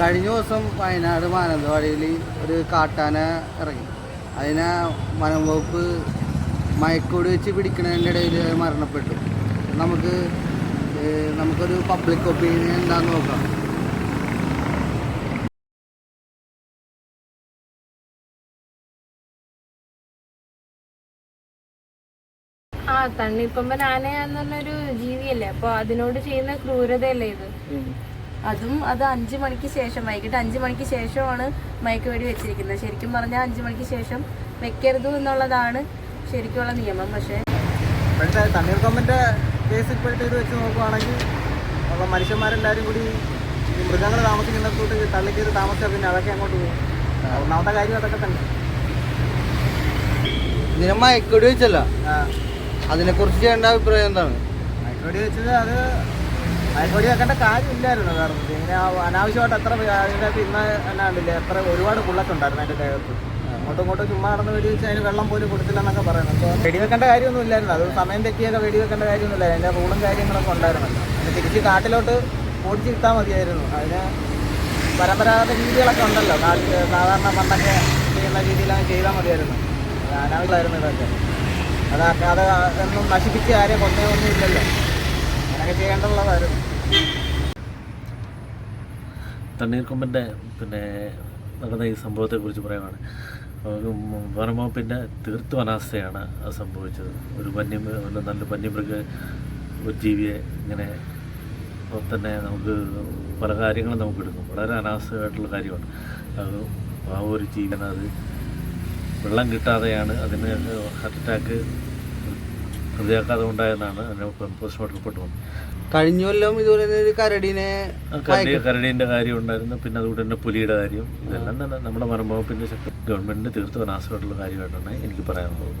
കഴിഞ്ഞ ദിവസം വയനാട് മാനന്തവാടിയിൽ ഒരു കാട്ടാന ഇറങ്ങി. അതിനെ വനം വകുപ്പ് മയക്കോട് വെച്ച് പിടിക്കുന്നതിന്റെ ഇടയിൽ മരണപ്പെട്ടു. നമുക്ക് നമുക്കൊരു പബ്ലിക് ഒപ്പീനിയൻ എന്താണെന്ന് നോക്കാം. ആ തണ്ണിക്കൊമ്പൻ ആനയാന്ന് പറഞ്ഞൊരു ജീവിയല്ലേ? അപ്പൊ അതിനോട് ചെയ്യുന്ന ക്രൂരതയല്ലേ ഇത്? അതും അത് അഞ്ചു മണിക്ക് ശേഷം വൈകിട്ട് അഞ്ചു മണിക്ക് ശേഷമാണ് മയക്കുവെടി വെച്ചിരിക്കുന്നത്. ശരിക്കും പറഞ്ഞാൽ അഞ്ചു മണിക്ക് ശേഷം വെക്കരുത് എന്നുള്ളതാണ് ശരിക്കുള്ള നിയമം. പക്ഷേ ഇപ്പോഴത്തെ തണ്ണീർക്കൊമ്പന്റെ കേസ് ഇപ്പോഴത്തെ ഇത് വെച്ച് നോക്കുവാണെങ്കിൽ ഉള്ള മനുഷ്യന്മാരെല്ലാവരും കൂടി മൃഗങ്ങൾ താമസിക്കുന്നിടത്തോട്ട് തള്ളിക്കയറി താമസിച്ചാൽ പിന്നെ അതൊക്കെ അങ്ങോട്ട് പോകും. ഒന്നാമത്തെ കാര്യം അതൊക്കെ തന്നെ. ഇതിനെ മയക്കോട് വെച്ചല്ല. അതിനെക്കുറിച്ച് ചെയ്യേണ്ട അഭിപ്രായം എന്താണ്? മയക്കുവെടി വെച്ചത് അത് മയക്കുവെടി വെക്കേണ്ട കാര്യമില്ലായിരുന്നു കാരണം ഇങ്ങനെ അനാവശ്യമായിട്ട് എത്ര പേ- അതിന്റെ അകത്ത് ഇന്ന് തന്നെ എത്ര ഒരുപാട് ബുള്ളറ്റ് ഉണ്ടായിരുന്നു അതിന്റെ ദേഹത്ത് അങ്ങോട്ടും ഇങ്ങോട്ടും ചുമ്മാ നടന്ന് വെടി വെച്ച് അതിന് വെള്ളം പോലും കൊടുത്തില്ലെന്നൊക്കെ പറയുന്നത് അപ്പോൾ വെടിവെക്കേണ്ട കാര്യമൊന്നും ഇല്ലായിരുന്നു അത് സമയം തെറ്റിയൊക്കെ വെടിവെക്കേണ്ട കാര്യമൊന്നുമില്ല അതിന്റെ റൂളും കാര്യങ്ങളൊക്കെ ഉണ്ടായിരുന്നല്ലോ. പിന്നെ തിരിച്ച് കാട്ടിലോട്ട് ഓടിച്ച് കിട്ടാൻ മതിയായിരുന്നു. അതിന് പരമ്പരാഗത രീതികളൊക്കെ ഉണ്ടല്ലോ. സാധാരണ പണ്ടൊക്കെ ചെയ്യുന്ന രീതിയിലങ്ങ് ചെയ്താൽ മതിയായിരുന്നു. അനാവശ്യമായിരുന്നു ഇതൊക്കെ. അതൊക്കെ അത് എന്നും നശിപ്പിച്ച് ആരെയും കൊണ്ടേ ഒന്നും ഇല്ലല്ലോ. അങ്ങനെയൊക്കെ പിന്നെ നടന്ന ഈ സംഭവത്തെക്കുറിച്ച് പറയുകയാണ് വനംവകുപ്പിന്റെ തീർത്തും അനാസ്ഥയാണ് സംഭവിച്ചത്. ഒരു വന്യ നല്ല വന്യമൃഗ ഒരു ജീവിയെ ഇങ്ങനെ തന്നെ നമുക്ക് പല കാര്യങ്ങളും നമുക്ക് എടുക്കും വളരെ അനാസ്ഥയായിട്ടുള്ള കാര്യമാണ്. അത് ആ ഒരു ജീവനത് വെള്ളം കിട്ടാതെയാണ് അതിന് ഹാർട്ട് അറ്റാക്ക് ഹൃദയാഘാതം ഉണ്ടായെന്നാണ് അതിന് പോസ്റ്റ്മോർട്ടം റിപ്പോർട്ട് വന്നത്. കഴിഞ്ഞ കൊല്ലം ഇതുപോലെ തന്നെ ഒരു കരടിനെ കരടി കരടീന്റെ കാര്യം ഉണ്ടായിരുന്നു. പിന്നെ അതുകൊണ്ട് തന്നെ പുലിയുടെ കാര്യം. ഇതെല്ലാം തന്നെ നമ്മുടെ മരംഭവത്തിന്റെ ശക്തി തീർത്ത് തീർത്തും അനാസ്ഥമായിട്ടുള്ള കാര്യമായിട്ടാണ് എനിക്ക് പറയാനുള്ളത്